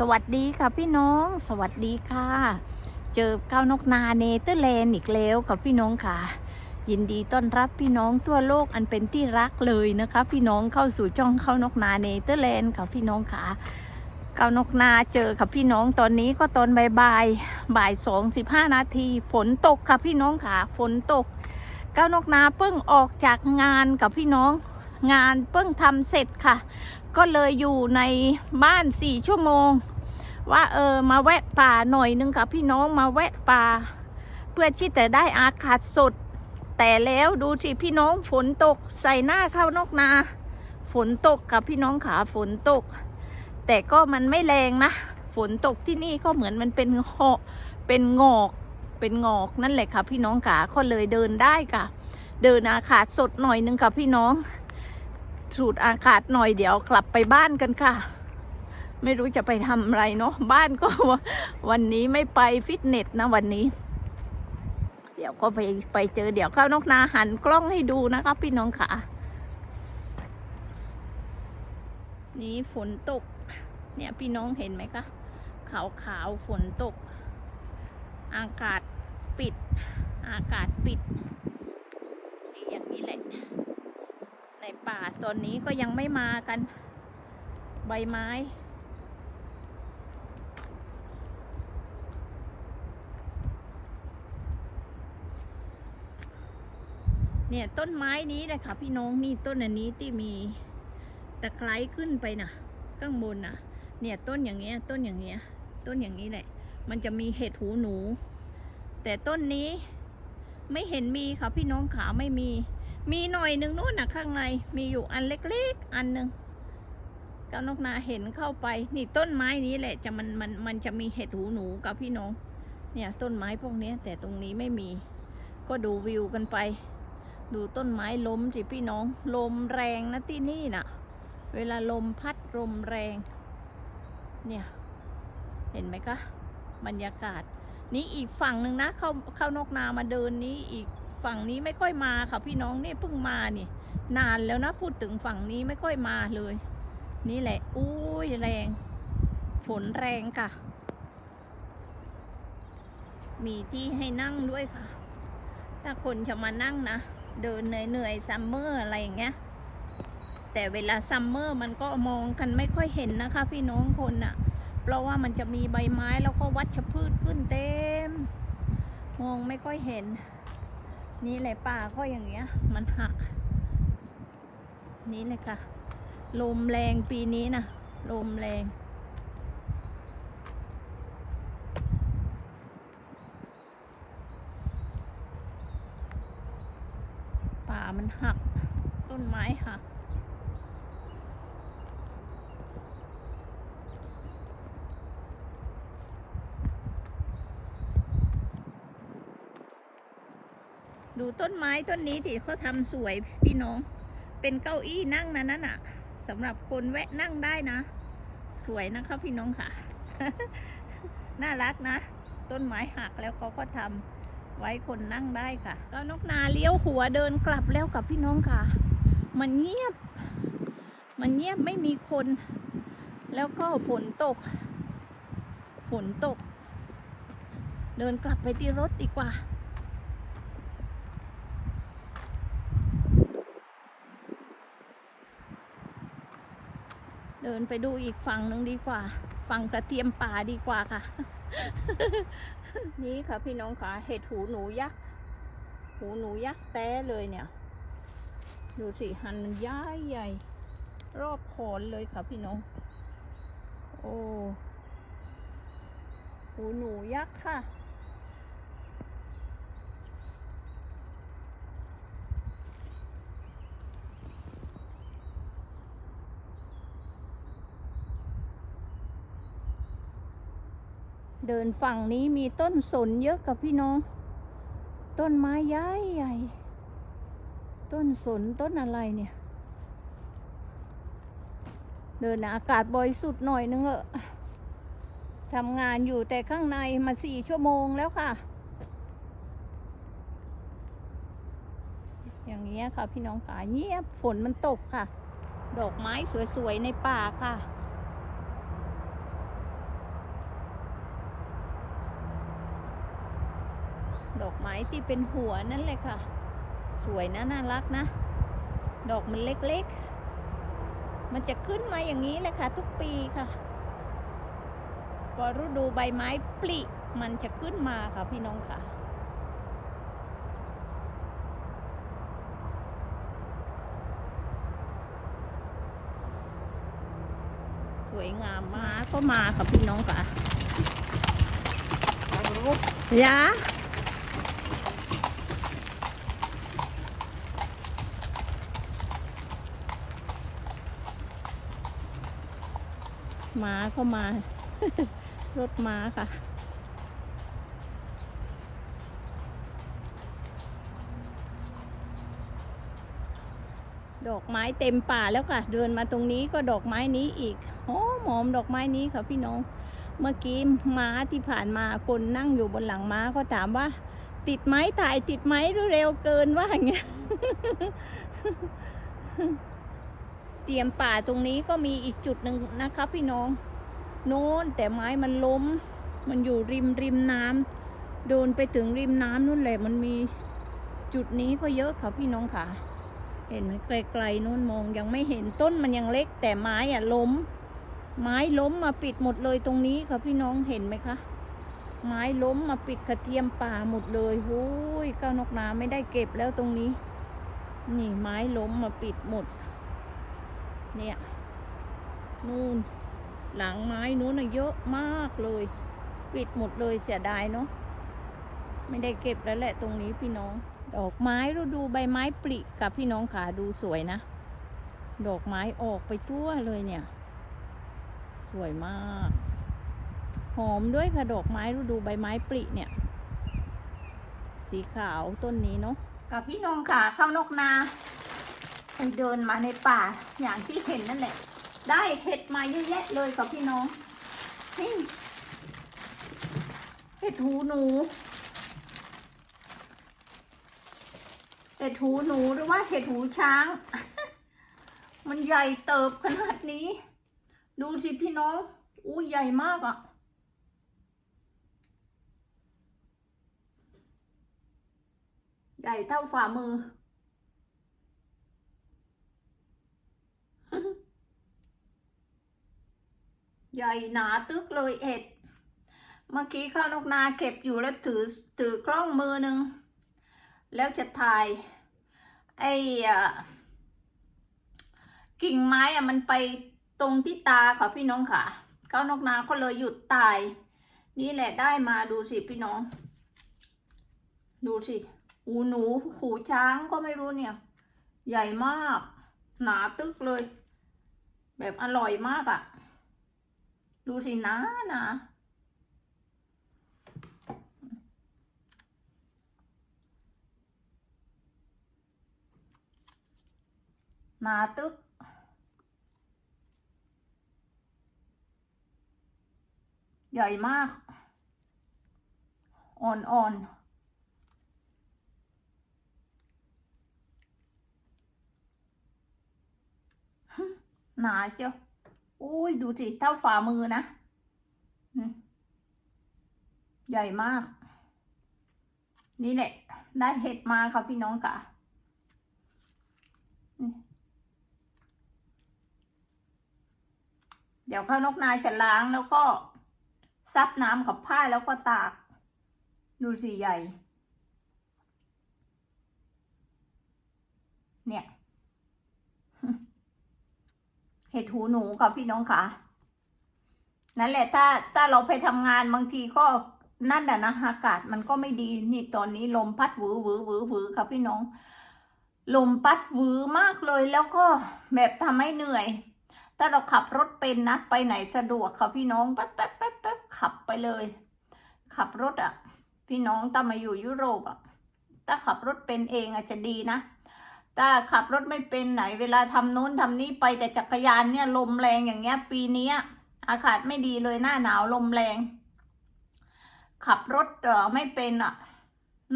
สวัสดีค่ะพี่น้อง สวัสดีค่ะ เจอก้าวนกนาเนเธอร์แลนด์อีกแล้วค่ะพี่น้องค่ะ ยินดีต้อนรับพี่น้องทั่วโลกอันเป็นที่รักเลยนะคะ พี่น้องเข้าสู่จ้องเข้านกนาเนเธอร์แลนด์ค่ะพี่น้องค่ะก้าวนกนาเจอกับพี่น้องตอนนี้ก็ตอนบ่ายบ่ายบ่ายสองสิบห้านาทีฝนตกค่ะพี่น้องค่ะฝนตกก้าวนกนาเพิ่งออกจากงานกับพี่น้อง งานเพิ่งทำเสร็จค่ะ ก็เลยอยู่ในบ้านสี่ชั่วโมง ว่าเออมาแวะป่าหน่อยนึงค่ะ พี่น้องมาแวะป่า เพื่อที่จะได้อากาศสด แต่แล้วดูสิพี่น้องฝนตกใส่หน้าเข้านอกนา ฝนตกกับพี่น้องขาฝนตก แต่ก็มันไม่แรงนะ ฝนตกที่นี่ก็เหมือนมันเป็นเหาะเป็นงอกเป็นงอกนั่นแหละค่ะพี่น้องขาก็เลยเดินได้ค่ะ เดินอากาศสดหน่อยนึงค่ะพี่น้อง สูดอากาศหน่อยเดี๋ยวกลับไปบ้านกันค่ะ ไม่รู้จะไปทำอะไรเนาะบ้านก็วันนี้ไม่ไปฟิตเนสนะวันนี้ เดี๋ยวก็ไปไปเจอเดี๋ยวเข้านกนาหันกล้องให้ดูนะคะพี่น้องค่ะ นี่ฝนตก เนี่ยพี่น้องเห็นไหมคะขาวขาวๆฝนตก อากาศปิด อากาศปิด อย่างนี้แหละ ตอนนี้ก็ยังไม่มากัน ใบไม้ เนี่ยต้นไม้นี้แหละค่ะพี่น้องนี่ต้นอันนี้ที่มีตะไคร้ขึ้นไปนะข้างบนนะเนี่ยต้นอย่างเงี้ยต้นอย่างเงี้ยต้นอย่างนี้แหละ มันจะมีเห็ดหูหนู แต่ต้นนี้ไม่เห็นมีค่ะพี่น้องขาไม่มี มีหน่อยหนึ่งนู่นนะข้างในมีอยู่อันเล็กๆ อันหนึ่งเก้านกนาเห็นเข้าไป นี่ต้นไม้นี้แหละจะมันมันมันจะมีเห็ดหูหนูกับพี่น้อง เนี่ยต้นไม้พวกนี้แต่ตรงนี้ไม่มี ก็ดูวิวกันไป ดูต้นไม้ล้มสิพี่น้อง ลมแรงนะที่นี่น่ะ เวลาลมพัดลมแรง เนี่ย เห็นไหมคะบรรยากาศ นี่อีกฝั่งหนึ่งนะ เข้าเข้านกนามาเดินนี้อีก ฝั่งนี้ไม่ค่อยมาค่ะพี่น้องนี่เพิ่งมานี่ นานแล้วนะพูดถึงฝั่งนี้ไม่ค่อยมาเลย นี่แหละอุ้ยแรง ฝนแรงค่ะ มีที่ให้นั่งด้วยค่ะ ถ้าคนจะมานั่งนะ เดินเหนื่อยๆซัมเมอร์อะไรอย่างเงี้ยแต่เวลาซัมเมอร์มันก็มองกันไม่ค่อยเห็นนะคะ พี่น้องคนน่ะ เพราะว่ามันจะมีใบไม้แล้วก็วัชพืชขึ้นเต็ม มองไม่ค่อยเห็น นี่แหละป่าก็อย่างเงี้ย มันหัก นี่เลยค่ะ ลมแรงปีนี้นะลมแรงป่ามันหัก ต้นไม้หัก ดูต้นไม้ต้นนี้ที่เขาทำสวยพี่น้อง เป็นเก้าอี้นั่งนะนั่นอะสำหรับคนแวะนั่งได้นะ สวยนะคะพี่น้องค่ะ น่ารักนะ ต้นไม้หักแล้วเขาก็ทำไว้คนนั่งได้ค่ะ ก็นกนาเลี้ยวหัวเดินกลับแล้วกับพี่น้องค่ะ มันเงียบ มันเงียบไม่มีคน แล้วก็ฝนตก ฝนตก เดินกลับไปที่รถดีกว่า เดินไปดูอีกฝั่งหนึ่งดีกว่า ฝั่งกระเทียมป่าดีกว่าค่ะ นี่ค่ะพี่น้องค่ะเห็ดหูหนูยักษ์ หูหนูยักษ์แต้เลยเนี่ย ดูสิหันย้ายใหญ่ รอบโคนเลยค่ะพี่น้อง โอ้ หูหนูยักษ์ค่ะ เดินฝั่งนี้มีต้นสนเยอะกับพี่น้อง ต้นไม้ใหญ่ใหญ่ต้นสนต้นอะไรเนี่ย เดินอากาศบริสุทธิ์หน่อยนึงเออะทำงานอยู่แต่ข้างในมาสี่ชั่วโมงแล้วค่ะ อย่างเงี้ยค่ะพี่น้องขาเงียบฝนมันตกค่ะ ดอกไม้สวยๆในป่าค่ะ ที่เป็นหัวนั่นเลยค่ะ สวยนะน่ารักนะ ดอกมันเล็กๆ มันจะขึ้นมาอย่างนี้เลยค่ะ ทุกปีค่ะพอฤดูใบไม้ปลิมันจะขึ้นมาค่ะพี่น้องค่ะ สวยงามมากก็มาค่ะพี่น้องค่ะยา ม้าก็มา รถม้าค่ะ ดอกไม้เต็มป่าแล้วค่ะ เดินมาตรงนี้ก็ดอกไม้นี้อีกหอมหอมดอกไม้นี้ค่ะพี่น้อง เมื่อกี้ม้าที่ผ่านมาคนนั่งอยู่บนหลังม้าก็ถามว่า ติดไหมถ่ายติดไหมเร็วเกินว่าอย่างเงี้ย เตรียมป่าตรงนี้ก็มีอีกจุดหนึ่งนะคะพี่น้อง โน้นแต่ไม้มันล้ม มันอยู่ริมริมน้ำโดนไปถึงริมน้ำนู่นแหละมันมีจุดนี้ก็เยอะค่ะพี่น้องค่ะ เห็นไหมไกลๆนู่นมองยังไม่เห็นต้นมันยังเล็ก แต่ไม้อะล้ม ไม้ล้มมาปิดหมดเลยตรงนี้ค่ะพี่น้องเห็นไหมคะ ไม้ล้มมาปิดกระเทียมป่าหมดเลยหูยก้าวนกนาไม่ได้เก็บแล้วตรงนี้ นี่ไม้ล้มมาปิดหมด เนี่ยนู่นหลังไม้นู้นน่ะเยอะมากเลย ปิดหมดเลยเสียดายเนาะไม่ได้เก็บแล้วแหละตรงนี้พี่น้อง ดอกไม้ฤดูใบไม้ปลิกับพี่น้องขาดูสวยนะ ดอกไม้ออกไปทั่วเลยเนี่ย สวยมาก หอมด้วยค่ะดอกไม้ฤดูใบไม้ปลิเนี่ย สีขาวต้นนี้เนาะกับพี่น้องขาเข้านกนา ไปเดินมาในป่าอย่างที่เห็นนั่นแหละ ได้เห็ดมาเยอะแยะเลยกับพี่น้องนี่เห็ดหูหนูเห็ดหูหนูหรือว่าเห็ดหูช้าง มันใหญ่เติบขนาดนี้ ดูสิพี่น้องอู้ใหญ่มากอะ่ะใหญ่เท่าฝ่ามือ ใหญ่หนาตึกเลยเอ็ด เมื่อกี้ข้าวนกนาเก็บอยู่แล้วถือถือกล้องมือหนึ่ง แล้วจะถ่าย ไอ้กิ่งไม้อะมันไปตรงที่ตาค่ะพี่น้องค่ะข้าวนกนาก็เลยหยุดตาย นี่แหละได้มาดูสิพี่น้อง ดูสิหูหนูหูช้างก็ไม่รู้เนี่ย ใหญ่มาก หนาตึกเลย แบบอร่อยมากอะ่ะ ดูสินะนะนาตึก ใหญ่มาก อ่อนๆหนาเชียว อุ้ยดูสิเท่าฝ่ามือนะ ใหญ่มาก นี่แหละ ได้เห็ดมาค่ะพี่น้องค่ะเดี๋ยวข้าวนกนายฉันล้างแล้วก็ซับน้ำกับผ้าแล้วก็ตาก ดูสิใหญ่ เนี่ย เห็ดหูหนูค่ะพี่น้องค่ะ นั่นแหละถ้าถ้าเราไปทำงานบางทีก็นั่นแหละนะอากาศมันก็ไม่ดีนี่ตอนนี้ลมพัดหวือหวือหวือหวือค่ะพี่น้อง ลมพัดหวือมากเลยแล้วก็แบบทำให้เหนื่อย ถ้าเราขับรถเป็นนะไปไหนสะดวกค่ะพี่น้องแป๊บแป๊บแป๊บแป๊บขับไปเลย ขับรถอะ พี่น้องถ้ามาอยู่ยุโรปอะถ้าขับรถเป็นเองอาจจะดีนะ ถ้าขับรถไม่เป็นไหน เวลาทำโน้นทำนี้ไปแต่จักรยานเนี่ยลมแรงอย่างเงี้ย ปีนี้อากาศไม่ดีเลยหน้าหนาวลมแรง ขับรถเออไม่เป็นอะ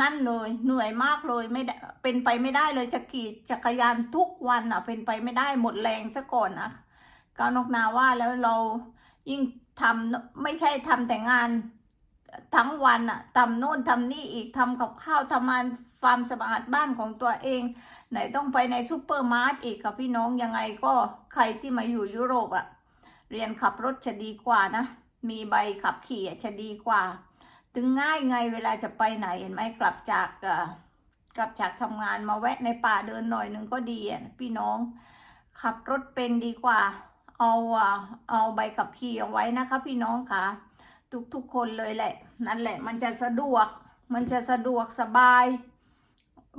นั่นเลยเหนื่อยมากเลยไม่ได้เป็นไปไม่ได้เลยจะขี่จักรยานทุกวันอะ เป็นไปไม่ได้หมดแรงซะก่อนนะก้าวนกนาว่าแล้วเรายิ่งทำไม่ใช่ทำแต่งานทั้งวันอะทำโน่นทำนี่อีกทำกับข้าวทำงาน ฟามสะอาดบ้านของตัวเอง ไหนต้องไปในซูเปอร์มาร์ทอีกกับพี่น้องยังไงก็ใครที่มาอยู่ยุโรปอะเรียนขับรถจะดีกว่านะ มีใบขับขี่จะดีกว่า ถึงง่ายไงเวลาจะไปไหนเห็นไหมกลับจากกลับจากทำงานมาแวะในป่าเดินหน่อยหนึ่งก็ดีอะพี่น้อง ขับรถเป็นดีกว่า เอาอะเอาใบขับขี่เอาไว้นะคะ พี่น้องค่ะ ทุกๆคนเลยแหละ นั่นแหละมันจะสะดวก มันจะสะดวกสบาย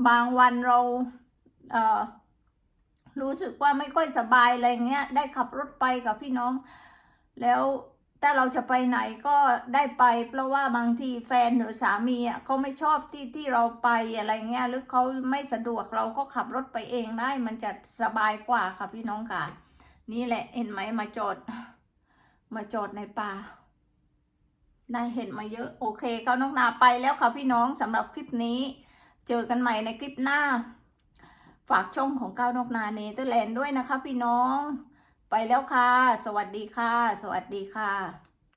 บางวันเราเรู้สึกว่าไม่ค่อยสบายอะไรเงี้ย ได้ขับรถไปกับพี่น้อง แล้วถ้าเราจะไปไหนก็ได้ไป เพราะว่าบางทีแฟนหรือสามีอะเขาไม่ชอบที่ที่เราไปอะไรเงี้ยหรือเขาไม่สะดวกเราก็ขับรถไปเองได้ มันจะสบายกว่าค่ะพี่น้องค่ะนี่แหละเห็นไหมมาจอดมาจอดในป่าได้เห็นมาเยอะโอเคเขาน้องนาไปแล้วค่ะพี่น้องสำหรับคลิปนี้ เจอกันใหม่ในคลิปหน้า ฝากช่องของก้าวนกนาเนเธอร์แลนด์ด้วยนะคะ พี่น้อง ไปแล้วค่ะ สวัสดีค่ะ สวัสดีค่ะ